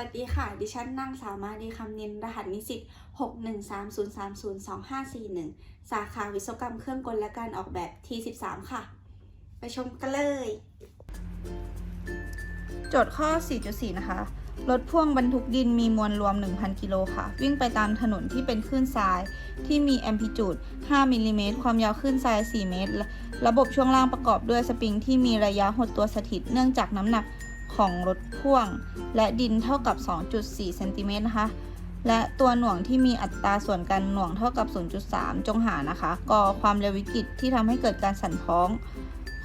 วัสดีค่ะ ดิฉันนางสาวมาดีคำนิน รหัสนิสิต613030241 สาขาวิศวกรรมเครื่องกลและการออกแบบ T13 ค่ะ ไปชมกันเลย โจทย์ข้อ 4.4 นะคะ รถพ่วงบรรทุกดินมีมวลรวม 1,000 กิโลค่ะ วิ่งไปตามถนนที่เป็นคลื่นทราย ที่มีแอมพลิจูด 5มิลลิเมตร ความยาวคลื่นทราย 4 เมตร ระบบช่วงล่างประกอบด้วยสปริงที่มีระยะหดตัวสถิต เนื่องจากน้ำหนัก ของรถพ่วง และดินเท่ากับ 2.4เซนติเมตรนะคะ และตัวหน่วงที่มีอัตราส่วนกันหน่วงเท่ากับ 0.3 จงหานะคะก่อความเร็ววิกฤตที่ทำให้เกิดการสั่นพ้อง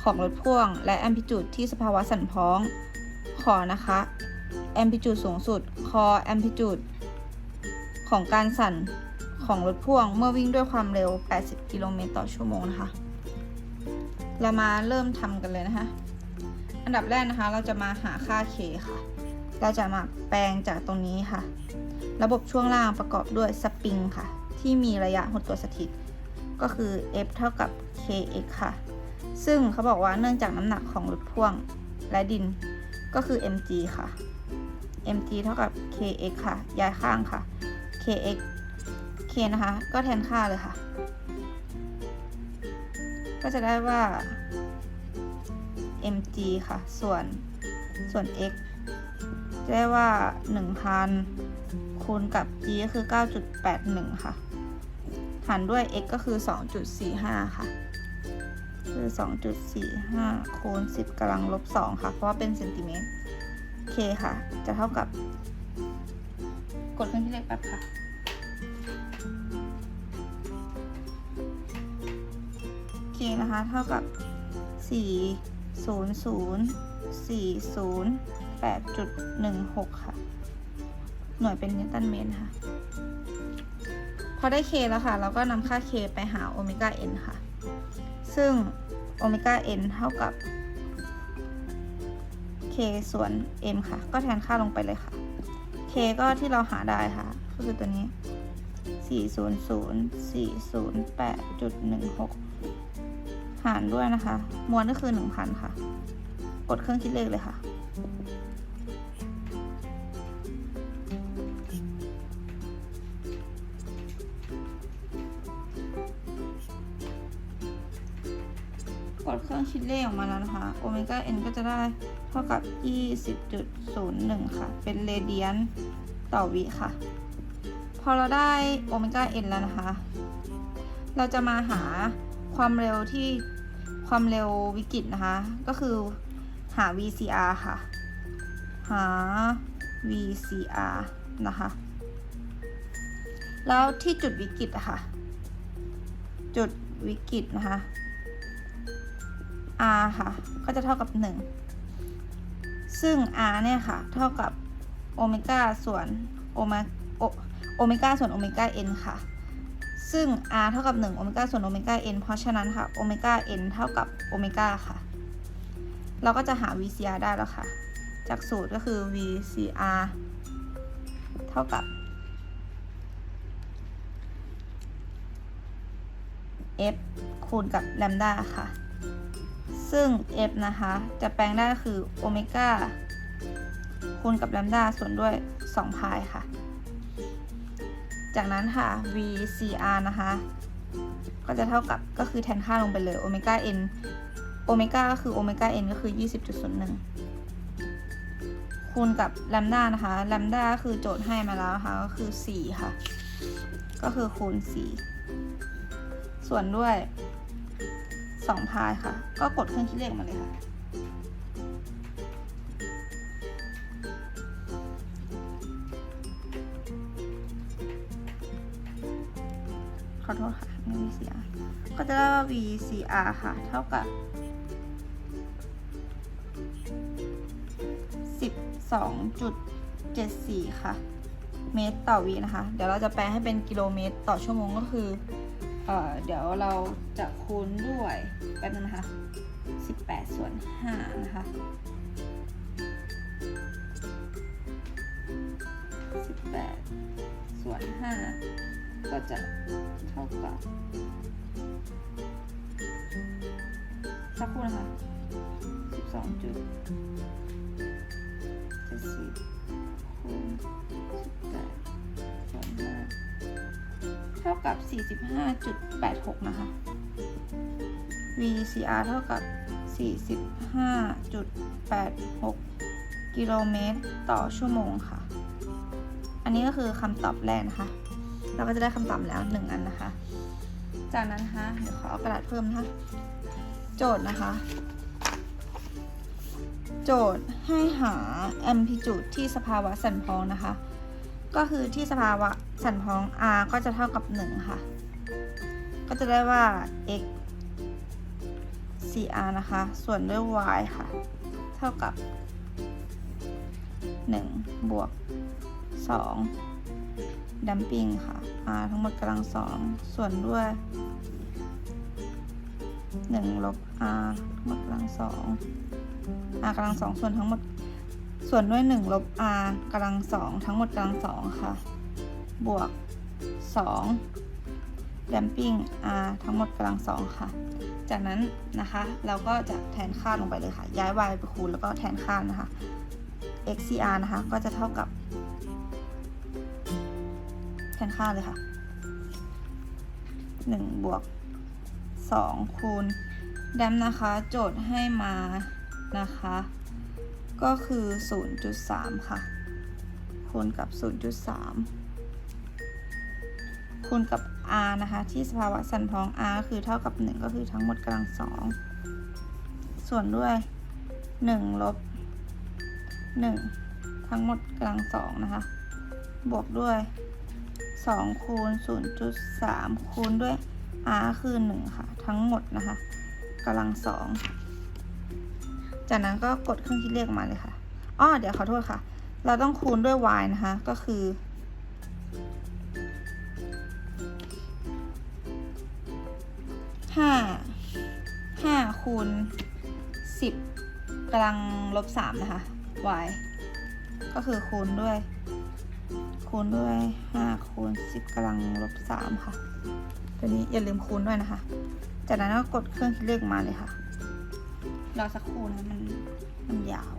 ของรถพ่วง และแอมพลิจูดที่สภาวะสั่นพ้องขอนะคะแอมพลิจูดสูงสุดคอแอมพลิจูดของการสั่นของรถพ่วงเมื่อวิ่งด้วยความเร็ว 80 กิโลเมตรต่อชั่วโมงนะคะ เรามาเริ่มทำกันเลยนะคะ อันดับแรกนะคะ เราจะมาหาค่า k ค่ะ เราจะมาแปลงจากตรงนี้ค่ะ ระบบช่วงล่างประกอบด้วยสปริงค่ะ ที่มีระยะหดตัวสถิต ก็คือ F เท่ากับ kx ค่ะ ซึ่งเขาบอกว่าเนื่องจากน้ำหนักของรถพ่วงและดินก็คือ mg ค่ะ mg เท่ากับ kx ค่ะ ย้ายข้างค่ะ kx k นะคะ ก็แทนค่าเลยค่ะ ก็จะได้ว่า mg ค่ะ ส่วนส่วน x จะได้ว่า 1,000 คูณกับ g ก็คือ 9.81 ค่ะ หารด้วย x ก็คือ 2.45 ค่ะ คือ 2.45 คูณ 10กำลังลบ 2 ค่ะ เพราะว่าเป็นเซนติเมตร k ค่ะ จะเท่ากับ กดเครื่องคิดเลขแป๊บค่ะ k นะคะ เท่ากับ 00408.16 ค่ะ หน่วยเป็นนิวตันเมตรค่ะ พอได้ k แล้วค่ะ เราก็นำค่า k ไปหาโอเมก้า n ค่ะ ซึ่งโอเมก้า n เท่ากับ k ส่วน m ค่ะ ก็แทนค่าลงไปเลยค่ะ k ก็ที่เราหาได้ค่ะ ก็คือตัวนี้ 400,408.16 หารด้วยนะคะ มวลก็คือ 1,000 ค่ะ กดเครื่องคิดเลขเลยค่ะกดเครื่องคิดเลขออกมาแล้วนะคะ โอเมก้า n ก็จะได้เท่ากับ 20.01 ค่ะ เป็นเรเดียนต่อวิค่ะ พอเราได้โอเมก้า n แล้วนะคะ เราจะมาหาความเร็วที่ ความเร็ววิกฤตนะคะ ก็คือหา VCR ค่ะ หา VCR นะคะ แล้วที่จุดวิกฤตอะค่ะ จุดวิกฤตนะคะ R ค่ะ ก็จะเท่ากับ 1 ซึ่ง R เนี่ยค่ะ เท่ากับโอเมก้าส่วนโอเมโอโอเมก้าส่วนโอเมก้า n ค่ะ ซึ่ง r เท่ากับ1โอเมก้าส่วนโอเมก้า n เพราะฉะนั้นค่ะโอเมก้า n เท่ากับโอเมก้าค่ะ เราก็จะหา VCR ได้แล้วค่ะ จากสูตรก็คือ VCR เท่ากับ f คูณกับแลมดาค่ะ ซึ่ง f นะคะ จะแปลงได้ก็คือโอเมก้าคูณกับแลมดาส่วนด้วย2พายค่ะ จากนั้นค่ะ VCR นะคะ ก็จะเท่ากับก็คือแทนค่าลงไปเลยโอเมก้า n โอเมก้าก็คือโอเมก้า n ก็คือ 20.01 คูณกับแลมดานะคะแลมด้าคือโจทย์ให้มาแล้วนะคะก็คือ 4 ค่ะ ก็คือคูณ 4 ส่วนด้วย 2 พายค่ะ ก็กดเครื่องคิดเลขมาเลยค่ะ โทษค่ะไม่ VCR ก็จะได้ว่า VCR ค่ะ เท่ากับ 12.74 ค่ะ เมตรต่อวินะคะ เดี๋ยวเราจะแปลให้เป็นกิโลเมตรต่อชั่วโมงก็คือเออเดี๋ยวเราจะคูณด้วยแป๊บนึงนะคะ 18 ส่วน 5 นะคะ 18 ส่วน 5 ก็จะเท่ากับสักครู่นะคะสิบสองจุดเจ็ดสิบคูคูณสิบแปดส่วนห้าเท่ากับสี่สิบห้าจุดแปดหกนะคะ VCR เท่ากับ 45.86 กิโลเมตรต่อชั่วโมงค่ะ อันนี้ก็คือคำตอบแรกนะคะ เราก็จะได้คำตอบแล้วหนึ่งอันนะคะ จากนั้นนะคะเดี๋ยวขอเอากระดาษเพิ่มนะคะ โจทย์นะคะ โจทย์ให้หา amplitude ที่สภาวะสั่นพองนะคะ ก็คือที่สภาวะสั่นพอง r ก็จะเท่ากับ 1 ค่ะ ก็จะได้ว่า x cr นะคะ ส่วนด้วย y ค่ะ เท่ากับ 1 บวก 2 ดัมปิ้งค่ะ r ทั้งหมดกำลังสองส่วนด้วย1ลบ r ทั้งหมดกำลังสอง r กำลังสองส่วนทั้งหมดส่วนด้วย1ลบ r กำลังสองทั้งหมดกำลังสองค่ะ บวก2ดัมปิ้ง r ทั้งหมดกำลังสองค่ะ จากนั้นนะคะเราก็จะแทนค่าลงไปเลยค่ะ ย้าย y ไปคูณแล้วก็แทนค่านะคะ xcr นะคะก็จะเท่ากับ ค่าเลยค่ะ 1 บวก 2 คูณแดมนะคะ โจทย์ให้มานะคะ ก็คือ 0.3 ค่ะ คูณกับ 0.3 คูณกับ r นะคะ ที่สภาวะสั่นพ้อง r คือเท่ากับ 1 ก็คือทั้งหมดกำลังสองส่วนด้วย 1 ลบ 1 ทั้งหมดกำลังสองนะคะ บวกด้วย 2คูณ0.3 คูณด้วย r คือ 1 ค่ะ ทั้งหมดนะคะกำลังสองจากนั้นก็กดเครื่องคิดเลขมาเลยค่ะอ้อเดี๋ยวขอโทษค่ะ เราต้องคูณด้วย y นะคะ ก็คือ ห้า ห้าคูณสิบกำลังลบสามนะคะ y ก็คือคูณด้วย คูณด้วยห้าคูณสิบกำลังลบสามค่ะ ตัวนี้อย่าลืมคูณด้วยนะคะ จากนั้นก็กดเครื่องคิดเลขมาเลยค่ะ รอสักครู่นะมันมันยาว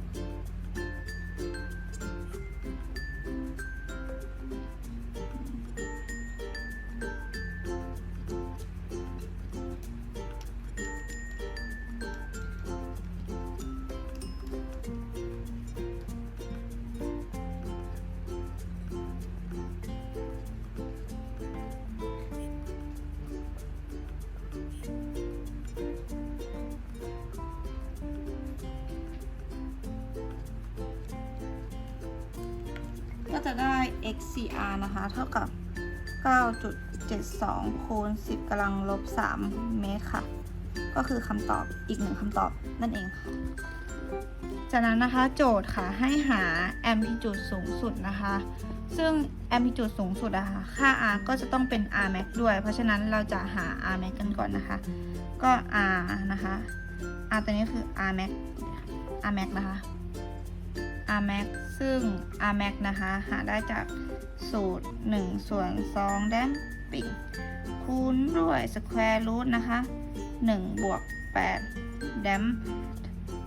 ก็จะได้ xcr นะคะ เท่ากับ 9.72 คูณ 10กำลังลบ 3 เมตรค่ะ ก็คือคำตอบอีกหนึ่งคำตอบนั่นเองค่ะ จากนั้นนะคะโจทย์ค่ะให้หา amplitude สูงสุดนะคะ ซึ่ง amplitude สูงสุดอะค่ะ ค่า r ก็จะต้องเป็น r max ด้วย เพราะฉะนั้นเราจะหา r max กันก่อนนะคะ ก็ r นะคะ r ตัวนี้คือ r max r max นะคะ r max ซึ่ง r max นะคะ หาได้จากสูตร 1 ส่วน2แดมปิ่งคูณด้วย square root นะคะ 1 บวก 8 แดม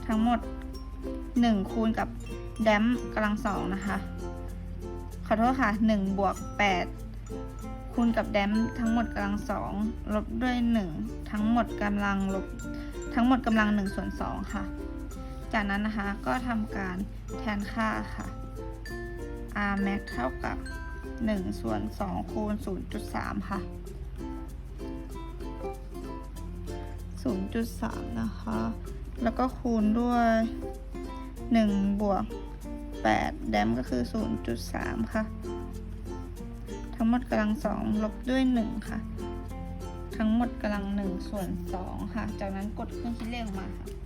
ทั้งหมด 1 คูณกับแดมกำลังสองนะคะ ขอโทษค่ะ 1 บวก 8 คูณกับแดมทั้งหมดกำลังสองลบด้วย 1 ทั้งหมดกำลังลบทั้งหมดกำลัง1ส่วน2ค่ะ จากนั้นนะคะก็ทำการแทนค่าค่ะ r max เท่ากับ 1 ส่วน 2 คูณ 0.3 ค่ะ 0.3 นะคะ แล้วก็คูณด้วย 1 บวก 8 แดมก็คือ 0.3 ค่ะ ทั้งหมดกำลัง 2 ลบด้วย 1 ค่ะ ทั้งหมดกำลัง 1 ส่วน 2 ค่ะ จากนั้นกดเครื่องคิดเลขมาค่ะ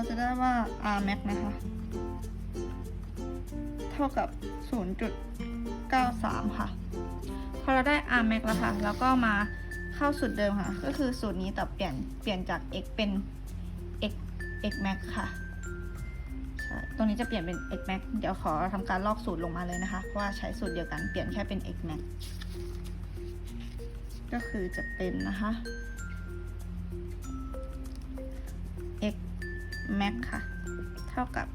เราจะได้ว่า R max นะคะ เท่ากับ 0.93 ค่ะ พอเราได้ R max แล้วค่ะแล้วก็มาเข้าสูตรเดิมค่ะ ก็คือสูตรนี้แต่เปลี่ยนเปลี่ยนจาก x เป็น x x max ค่ะตรงนี้จะเปลี่ยนเป็น x max เดี๋ยวขอทำการลอกสูตรลงมาเลยนะคะ เพราะว่าใช้สูตรเดียวกันเปลี่ยนแค่เป็น x max ก็คือจะเป็นนะคะ max ค่ะ เท่ากับ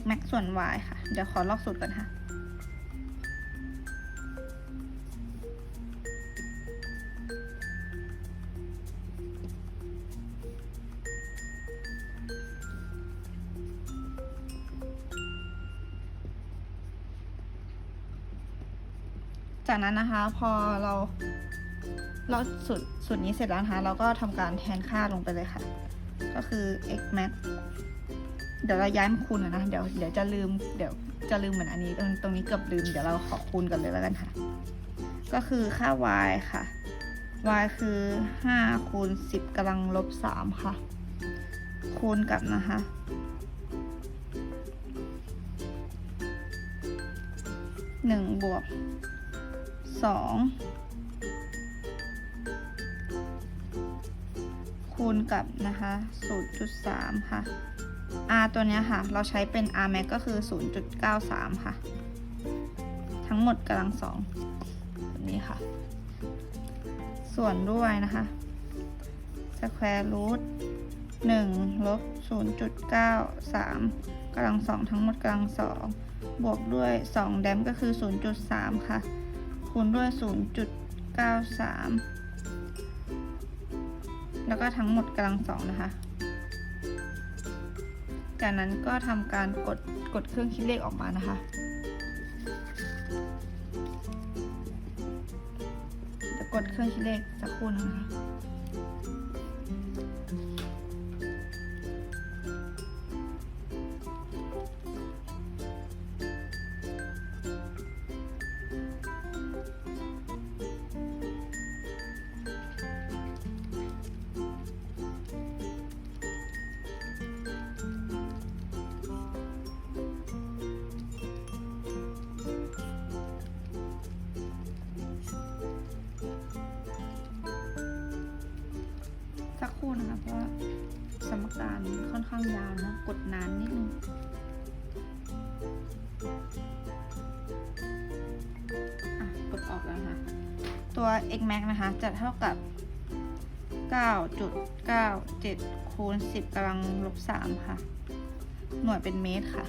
x max ส่วน y ค่ะ เดี๋ยวขอลอกสูตรก่อนค่ะ จากนั้นนะคะพอเราเราสูตรสูตรนี้เสร็จแล้วนะคะ เราก็ทำการแทนค่าลงไปเลยค่ะ ก็คือ x max เดี๋ยวเราย้ายมาคูณนนะ เดี๋ยวเดี๋ยวจะลืม เดี๋ยวจะลืมเหมือนอันนี้ ตรงตรงนี้เกือบลืม เดี๋ยวเราขอคูณกันเลยแล้วกันค่ะ ก็คือค่า y ค่ะ y คือ5คูณ10กำลังลบ3ค่ะ คูณกับนะคะ1บวก2 คูณกับนะคะ 0.3 ค่ะ r ตัวนี้ค่ะ เราใช้เป็น r max ก็คือ 0.93 ค่ะ ทั้งหมดกำลังสองแบบนี้ค่ะ ส่วนด้วยนะคะ square root 1ลบ0.93กำลังสองทั้งหมดกำลังสองบวกด้วย 2 แดมก็คือ 0.3 ค่ะ คูณด้วย 0.93 แล้วก็ทั้งหมดกำลังสองนะคะ จากนั้นก็ทำการกดกดเครื่องคิดเลขออกมานะคะ จะกดเครื่องคิดเลขสักครู่นะคะ สักครู่นะคะเพราะว่าสมการค่อนข้างยาวนะกดนานนิดนึงอะกดออกแล้วนะคะตัว x max นะคะจะเท่ากับ 9.97คูณ10กำลังลบ3ค่ะ หน่วยเป็นเมตรค่ะ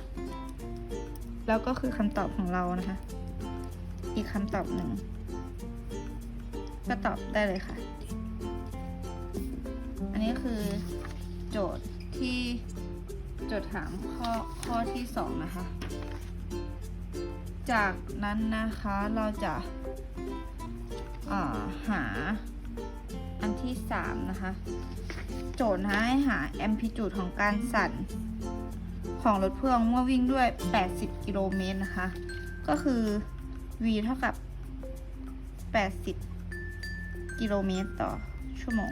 แล้วก็คือคำตอบของเรานะคะ อีกคำตอบหนึ่งก็ตอบได้เลยค่ะ คือโจทย์ที่โจทย์ถามข้อข้อที่สองนะคะ จากนั้นนะคะเราจะาหาอันที่สามนะคะ โจทย์นะให้หาแอมพลิจูดของการสั่นของรถพ่วงเมื่อวิ่งด้วย 80 กิโลเมตรนะคะ ก็คือ v เท่ากับ 80 กิโลเมตรต่อชั่วโมง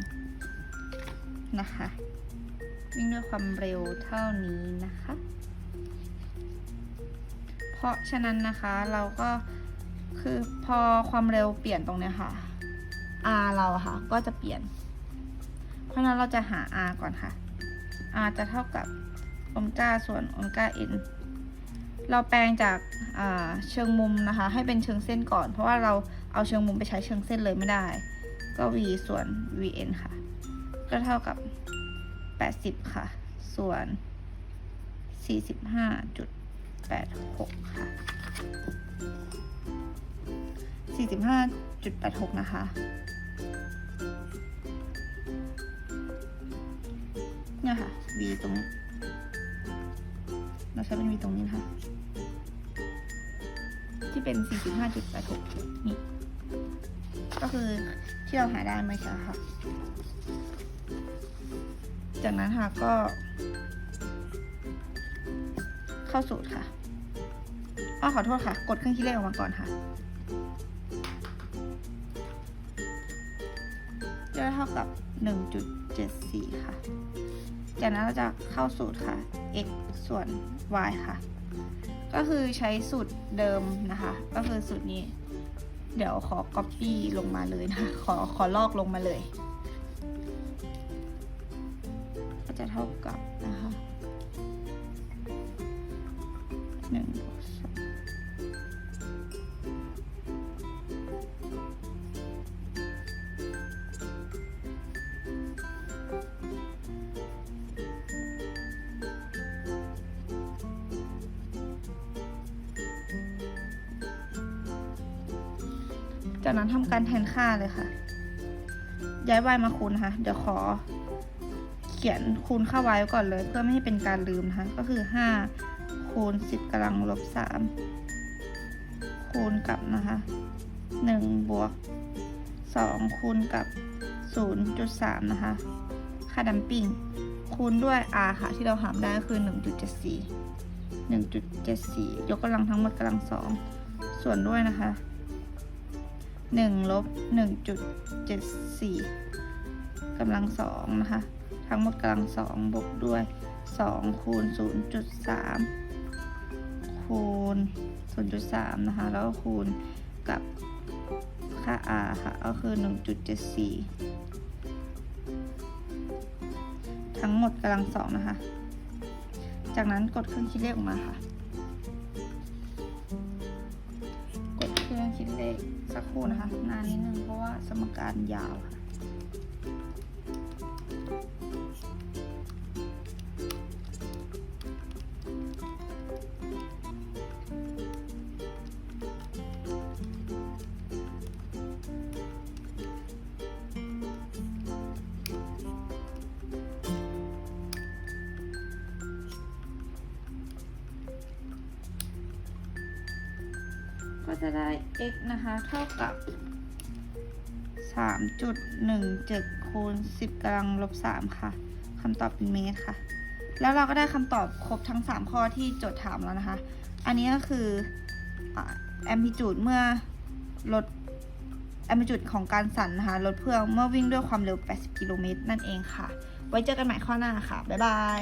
นะคะ วิ่งด้วยความเร็วเท่านี้นะคะ เพราะฉะนั้นนะคะเราก็คือพอความเร็วเปลี่ยนตรงเนี้ยค่ะ r เราค่ะก็จะเปลี่ยน เพราะนั้นเราจะหา r ก่อนค่ะ r จะเท่ากับโอมก้าส่วนโอมก้า n เราแปลงจากาเชิงมุมนะคะ ให้เป็นเชิงเส้นก่อน เพราะว่าเราเอาเชิงมุมไปใช้เชิงเส้นเลยไม่ได้ ก็ v ส่วน vn ค่ะ ก็เท่ากับ 80 ค่ะ ส่วน 45.86 ค่ะ 45.86 นะคะ เนี่ยค่ะ v ตรงนี้เราใช้เป็น v ตรงนี้นะคะที่เป็น 45.86 นี่ ก็คือที่เราหาได้เมื่อกี้ค่ะ จากนั้นค่ะก็ เข้าสูตรค่ะอ้อขอโทษค่ะ กดเครื่องคิดเลขออกมาก่อนค่ะจะเท่ากับ 1.74 ค่ะ จากนั้นเราจะเข้าสูตรค่ะ x ส่วน y ค่ะ ก็คือใช้สูตรเดิมนะคะ ก็คือสูตรนี้ เดี๋ยวขอ copy ลงมาเลยนะคะ ขอขอลอกลงมาเลยะเท่ากับนะคะหนึ่งจากนั้นทำการแทนค่าเลยค่ะ ย้าย y มาคูณค่ะ เดี๋ยวขอ ขียนคูณค่า y ไว้ก่อนเลย เพื่อไม่ให้เป็นการลืมนะคะก็คือ 5 คูณ 10กำลังลบ 3 คูณกับนะคะ 1 บวก 2 คูณกับ 0.3 นะคะ ค่าดัมปิ้ง คูณด้วย r ค่ะ ที่เราหามได้ก็คือ 1.74 1.74 ยกกำลังทั้งหมดกำลัง 2 ส่วนด้วยนะคะ1ลบ1.74กำลัง2นะคะ ทั้งหมดกำลัง2บวกด้วย2คูณ0.3คูณ0.3นะคะ แล้วก็คูณกับค่า r ค่ะ ก็คือ1.74ทั้งหมดกำลัง2นะคะ จากนั้นกดเครื่องคิดเลขออกมาค่ะ กดเครื่องคิดเลขสักครู่นะคะ นานนิดนึงเพราะว่าสมการยาวค่ะ ก็จะได้ x นะคะ เท่ากับ 3.17 คูณ 10กำลังลบ 3 ค่ะคำตอบเป็นเมตรค่ะ แล้วเราก็ได้คำตอบครบทั้ง 3 ข้อที่โจทย์ถามแล้วนะคะ อันนี้ก็คือแอมพลิจูดเมื่อลดแอมพลิจูดของการสั่นนะคะลดเพื่อเมื่อวิ่งด้วยความเร็ว 80 กิโลเมตรนั่นเองค่ะ ไว้เจอกันใหม่ข้อหน้าค่ะ บ๊ายบาย